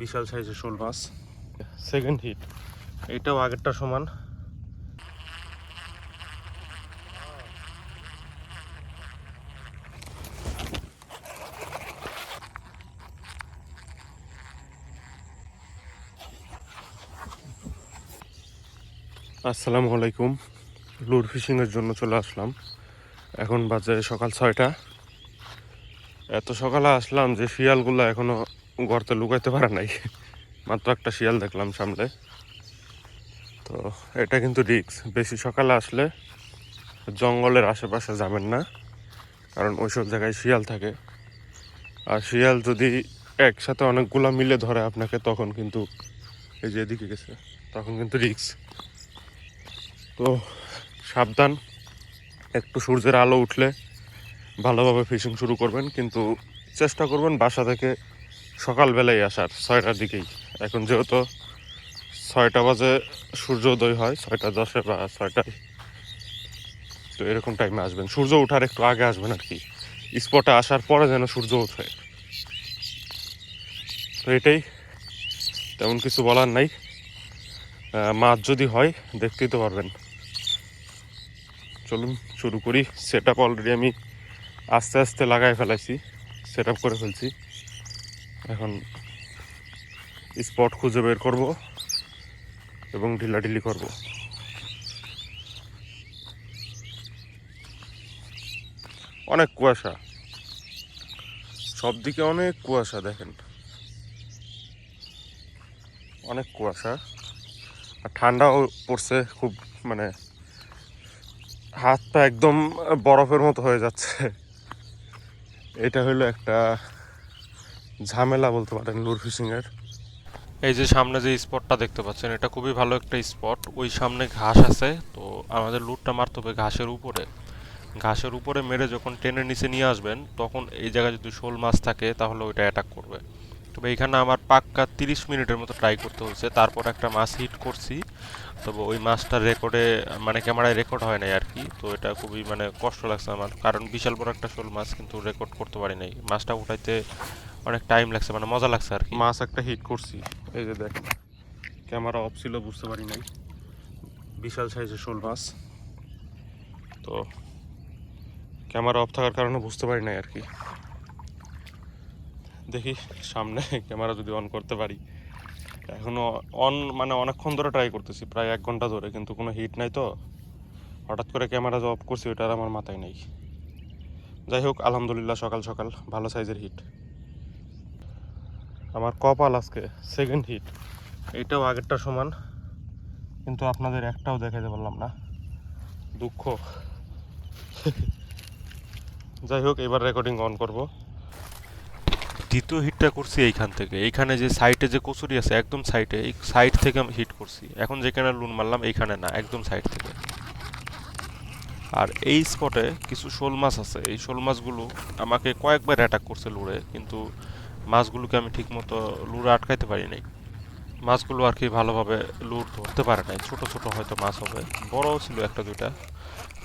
বিশাল সাইজের শোল মাছ। Second hit এটাও আগেরটা সমান। আসসালামু আলাইকুম। লুর ফিশিংয়ের জন্য চলে আসলাম। এখন বাজে সকাল ছয়টা। এত সকালে আসলাম যে শিয়ালগুলো এখনও গর্তে লুকাইতে পারে নাই। মাত্র একটা শিয়াল দেখলাম সামনে। তো এটা কিন্তু রিক্স বেশি সকালে আসলে জঙ্গলের আশেপাশে যাবেন না, কারণ ওইসব জায়গায় শিয়াল থাকে। আর শিয়াল যদি একসাথে অনেকগুলো মিলে ধরে আপনাকে, তখন কিন্তু এই যে এদিকে গেছে, তখন কিন্তু রিক্স তো সাবধান, একটু সূর্যের আলো উঠলে ভালোভাবে ফিশিং শুরু করবেন, কিন্তু চেষ্টা করবেন বাসা থেকে সকালবেলায় আসার, ছয়টার দিকেই। এখন যেহেতু ছয়টা বাজে, সূর্যোদয় হয়, ছয়টা দশে বা ছয়টায়। তো এরকম টাইমে আসবেন। সূর্য ওঠার একটু আগে আসবেন আর কি। স্পটে আসার পরে যেন সূর্য ওঠে। তো এটাই। তেমন কিছু বলার নাই। মাছ যদি হয়, দেখতেই তো পারবেন। চলুন, শুরু করি। সেট আপ অলরেডি আমি আস্তে আস্তে লাগাই ফেলাইছি। সেট আপ করে ফেলছি। এখন স্পট খুঁজে বের করব এবং ঢিলাঢিলি করব। অনেক কুয়াশা। সব দিকে অনেক কুয়াশা, দেখেন। অনেক কুয়াশা। আর ঠান্ডাও পড়ছে খুব মানে হাত পা একদম বরফের মতো হয়ে যাচ্ছে। এটা হলো একটা ঝামেলা বলতে পারেন লুর এর এই যে সামনে যে স্পটটা দেখতে পাচ্ছেন, এটা খুবই ভালো একটা স্পট। ওই সামনে ঘাস আছে, তো আমাদের লুটটা মারতে হবে ঘাসের উপরে। ঘাসের উপরে মেরে যখন টেনের নিচে নিয়ে আসবেন, তখন এই জায়গায় যদি শোল মাছ থাকে, তাহলে ওইটা অ্যাটাক করবে। তবে এখানে আমার পাক্কা তিরিশ মিনিটের মতো ট্রাই করতে হয়েছে তারপর একটা মাছ হিট করছি। তবে ওই মাছটা রেকর্ডে মানে ক্যামেরায় রেকর্ড হয় নাই আর কি। তো এটা খুবই মানে কষ্ট লাগছে আমার। কারণ বিশাল বড় একটা শোল মাছ কিন্তু রেকর্ড করতে পারি নাই। মাছটা উঠাইতে অনেক টাইম লাগছে মানে মজা লাগছে আর কি। মাছ একটা হিট করছি। এই যে দেখ ক্যামেরা অফ ছিল, বুঝতে পারি নাই। বিশাল সাইজের শোল মাছ। তো ক্যামেরা অফ থাকার কারণে বুঝতে পারি নাই আর কি। দেখি, সামনে ক্যামেরা যদি অন করতে পারি। এখনও অন মানে অনেকক্ষণ ধরে ট্রাই করতেছি, প্রায় এক ঘণ্টা ধরে, কিন্তু কোনো হিট নাই তো। হঠাৎ করে ক্যামেরা যে অফ করছি ওটা আমার মাথায় নেই। যাই হোক, আলহামদুলিল্লাহ, সকাল সকাল, ভালো সাইজের হিট আমার কপাল আজকে সেকেন্ড হিট এটাও আগেরটা সমান, কিন্তু আপনাদের একটাও দেখাতে পারলাম না। দুঃখ। যাই হোক, এবার রেকর্ডিং অন করব। দ্বিতীয় হিটটা করছি এইখান থেকে। এইখানে যে সাইডে যে কচুরি আছে, একদম সাইডে এই সাইড থেকে আমি হিট করছি। এখন যেখানে লুন মারলাম, এইখানে না, একদম সাইড থেকে। আর এই স্পটে কিছু শোল মাছ আছে। এই শোল মাছগুলো আমাকে কয়েকবার অ্যাটাক করছে লুড়ে, কিন্তু মাছগুলোকে আমি ঠিকমতো লুড়ে আটকাইতে পারি নাই। মাছগুলো আর কি ভালোভাবে লুর ধরতে পারে নাই। ছোট ছোট হয়তো মাছ হবে। বড়ও ছিল একটা, দুইটা।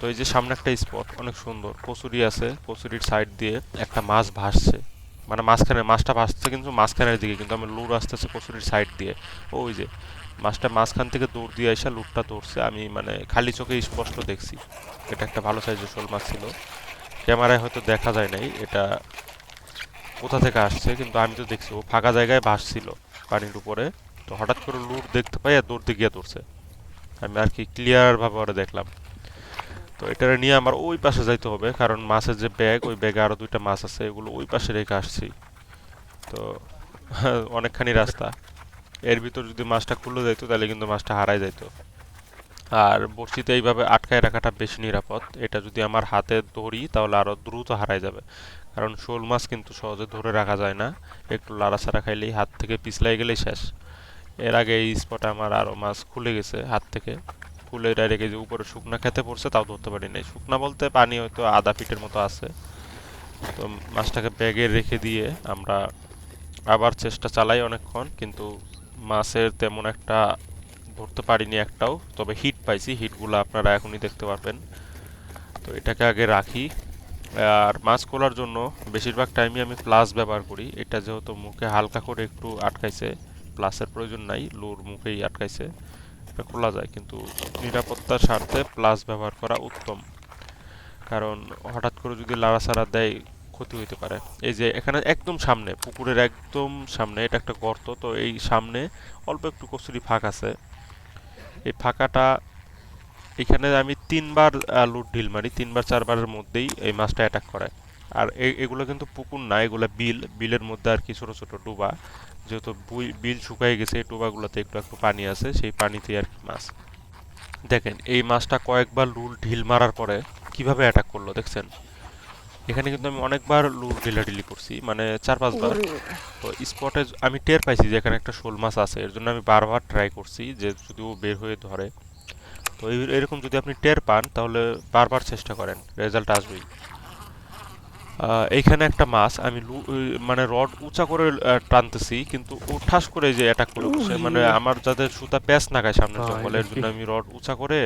তো এই যে সামনে একটা স্পট, অনেক সুন্দর। কচুরি আছে, কচুরির সাইড দিয়ে একটা মাছ ভাসছে। মানে মাঝখানে, মাছটা ভাসছে কিন্তু মাঝখানের দিকে, কিন্তু আমি লুর আসতেছে কচুরির সাইড দিয়ে। ওই যে, মাছটা মাঝখান থেকে দৌড় দিয়ে এসে লুটটা ধরছে। আমি মানে খালি চোখে স্পষ্ট দেখছি। এটা একটা ভালো সাইজের শোল মাছ ছিল। ক্যামেরায় হয়তো দেখা যায় নাই। এটা কোথা থেকে আসছে, কিন্তু আমি তো দেখছি ও ফাঁকা জায়গায় ভাসছিল পানির উপরে। তো হঠাৎ করে লুট দেখতে পাই আর দৌড়তে গিয়ে ধরছে আমি আর কি ক্লিয়ার ভাবে ওরা দেখলাম। তো এটা নিয়ে আমার ওই পাশে যাইতে হবে, কারণ মাছের যে ব্যাগ ওই ব্যাগে আরও দুইটা মাছ আছে, এগুলো ওই পাশে রেখে আসছি। তো অনেকখানি রাস্তা। এর ভিতর যদি মাছটা খুলে যাইতো, তাহলে কিন্তু মাছটা হারাই যাইতো। আর বড়শিতে এইভাবে আটকায় রাখাটা বেশি নিরাপদ। এটা যদি আমার হাতে ধরি, তাহলে আরও দ্রুত হারাই যাবে। কারণ শোল মাছ কিন্তু সহজে ধরে রাখা যায় না। একটু লাড়াছাড়া খাইলেই হাত থেকে পিছলাই গেলেই শেষ। এর আগে এই স্পটে আমার আরও মাছ খুলে গেছে হাত থেকে। খুলে এই যে উপরে শুকনা খেতে পড়ছে, তাও ধরতে পারি নাই। শুকনা বলতে পানি হয়তো আধা ফিটের মতো আছে। তো মাছটাকে ব্যাগে রেখে দিয়ে আমরা আবার চেষ্টা চালাই অনেকক্ষণ, কিন্তু মাছের তেমন একটা ধরতে পারিনি একটাও। তবে হিট পাইছি হিটগুলো আপনারা এখনই দেখতে পারবেন। তো এটাকে আগে রাখি। আর মাছ খোলার জন্য বেশিরভাগ টাইমই আমি প্লাস ব্যবহার করি। এটা যেহেতু মুখে হালকা করে একটু আটকাইছে প্লাসের প্রয়োজন নাই, লোর মুখেই আটকাইছে। এটা খোলা যায়, কিন্তু নিরাপত্তার স্বার্থে প্লাস ব্যবহার করা উত্তম। কারণ হঠাৎ করে যদি লাড়াছাড়া দেয়, ক্ষতি হইতে পারে। এই যে এখানে একদম সামনে, পুকুরের একদম সামনে, এটা একটা গর্ত, তো এই সামনে অল্প একটু কচুরি ফাঁক আছে। এই ফাঁকাটা এখানে আমি তিনবার লুট ঢিল মারি তিনবার চারবারের মধ্যেই এই মাছটা অ্যাটাক করে আর এগুলো কিন্তু পুকুর না এগুলো বিল। বিলের মধ্যে আর কি ছোট ছোট ডুবা। যেহেতু বুই- বিল শুকায় গেছে এই ডুবাগুলোতে একটু একটু পানি আছে সেই পানিতেই আর কি মাছ। দেখেন এই মাছটা কয়েকবার লুল ঢিল মারার পরে কীভাবে অ্যাটাক করল দেখছেন? এখানে কিন্তু আমি অনেকবার লুল ঢিলাঢিলি করছি মানে চার পাঁচবার। তো স্পটে আমি টের পাইছি যে এখানে একটা শোল মাছ আছে এর জন্য আমি বারবার ট্রাই করছি যে যদি ও বের হয়ে ধরে। তো এরকম যদি আপনি টের পান তাহলে বারবার চেষ্টা করেন। রেজাল্ট আসবেই। এইখানে একটা মাছ আমি মানে রড উঁচা করে টানতেছি কিন্তু ও ঠাস করে যে অ্যাটাক করে বসে। মানে আমার যাতে সুতা প্যাচ না খায় সামনের হ্যাঁ, জঙ্গলে এর জন্য আমি রড উঁচা করে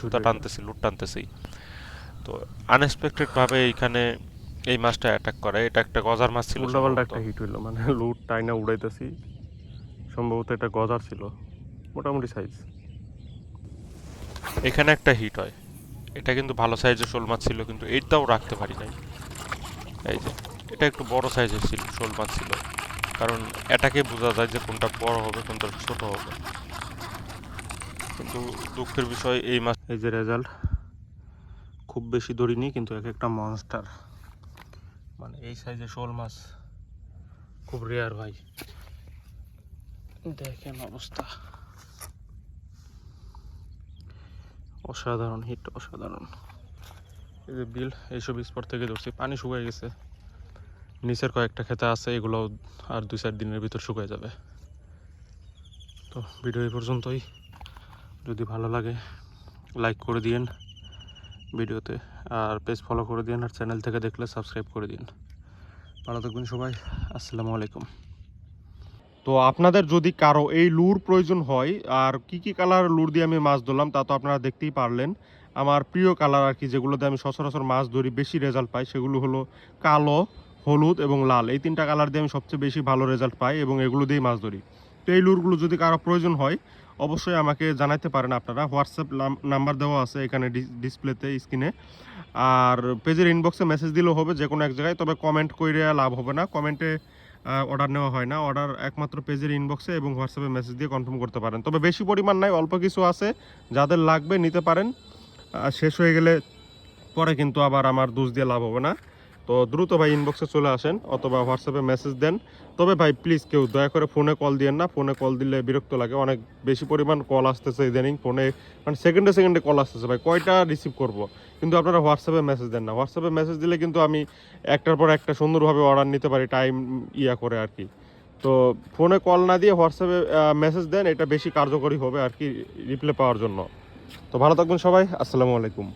সুতা টানতেছি লুট টানতেছি। তো আনএক্সপেক্টেড ভাবে এইখানে এই মাছটা অ্যাটাক করে। এটা একটা গজার মাছ ছিল উল্টাপাল্টা। একটা হিট হইল মানে লুট টাইনা উড়াইতেছি। সম্ভবত এটা গজার ছিল মোটামুটি সাইজ এখানে একটা হিট হয়। এটা কিন্তু ভালো সাইজের শোল মাছ ছিল, কিন্তু এইটাও রাখতে পারি নাই। এই যে, এটা একটু বড় সাইজের ছিল, শোল মাছ ছিল। কারণ এটাকে বোঝা যায় যে কোনটা বড় হবে, কোনটা ছোট হবে। কিন্তু দুঃখের বিষয়, এই মাছ এই যে রেজাল্ট খুব বেশি ধরিনি, কিন্তু এক একটা মনস্টার মানে এই সাইজের শোল মাছ খুব রেয়ার ভাই। দেখেন অবস্থা। অসাধারণ হিট অসাধারণ। এই যে বিল, এইসব স্পট থেকে ধরছি, পানি শুকিয়ে গেছে। নিচের কয়েকটা খেতে আছে, এগুলো আর দুই চার দিনের ভিতর শুকিয়ে যাবে। তো ভিডিও এই পর্যন্তই। যদি ভালো লাগে লাইক করে দিন ভিডিওতে, আর পেজ ফলো করে দিন আর চ্যানেল থেকে দেখলে সাবস্ক্রাইব করে দিন ভালো থাকবেন সবাই, আসসালামু আলাইকুম। তো আপনাদের যদি কারও এই লুর প্রয়োজন হয়, আর কি কি কালার লুর দিয়ে আমি মাছ ধরলাম তা তো আপনারা দেখতেই পারলেন। আমার প্রিয় কালার আর কি যেগুলোতে আমি সচরাচর মাছ ধরি, বেশি রেজাল্ট পাই সেগুলো হলো কালো, হলুদ এবং লাল। এই তিনটা কালার দিয়ে আমি সবচেয়ে বেশি ভালো রেজাল্ট পাই এবং এগুলো দিয়েই মাছ ধরি। তো এই লুরগুলো যদি কারও প্রয়োজন হয়, অবশ্যই আমাকে জানাতে পারেন আপনারা। হোয়াটসঅ্যাপ নাম্বার দেওয়া আছে এখানে ডিসপ্লেতে, স্ক্রিনে। আর পেজের ইনবক্সে মেসেজ দিলেও হবে যে কোনো এক জায়গায়, তবে কমেন্ট করে লাভ হবে না। কমেন্টে অর্ডার নেওয়া হয় না। অর্ডার একমাত্র পেজের ইনবক্সে এবং হোয়াটসঅ্যাপে মেসেজ দিয়ে কনফার্ম করতে পারেন। তবে বেশি পরিমাণ নাই, অল্প কিছু আছে। যাদের লাগবে নিতে পারেন। শেষ হয়ে গেলে পরে কিন্তু আবার আমার দোষ দিয়ে লাভ হবে না। তো দ্রুত ভাই ইনবক্সে চলে আসেন অথবা হোয়াটসঅ্যাপে মেসেজ দেন। তবে ভাই প্লিজ কেউ দয়া করে ফোনে কল দিয়েন না। ফোনে কল দিলে বিরক্ত লাগে। অনেক বেশি পরিমাণ কল আসতেছে ইদানিং ফোনে মানে সেকেন্ডে সেকেন্ডে কল আসতেছে ভাই। কয়টা রিসিভ করব? কিন্তু আপনারা হোয়াটসঅ্যাপে মেসেজ দেন না। হোয়াটসঅ্যাপে মেসেজ দিলে কিন্তু আমি একটার পর একটা সুন্দরভাবে অর্ডার নিতে পারি টাইম ইয়া করে আর কি। তো ফোনে কল না দিয়ে হোয়াটসঅ্যাপে মেসেজ দেন। এটা বেশি কার্যকরী হবে আর কি রিপ্লাই পাওয়ার জন্য। তো ভালো থাকবেন সবাই। আসসালামু আলাইকুম।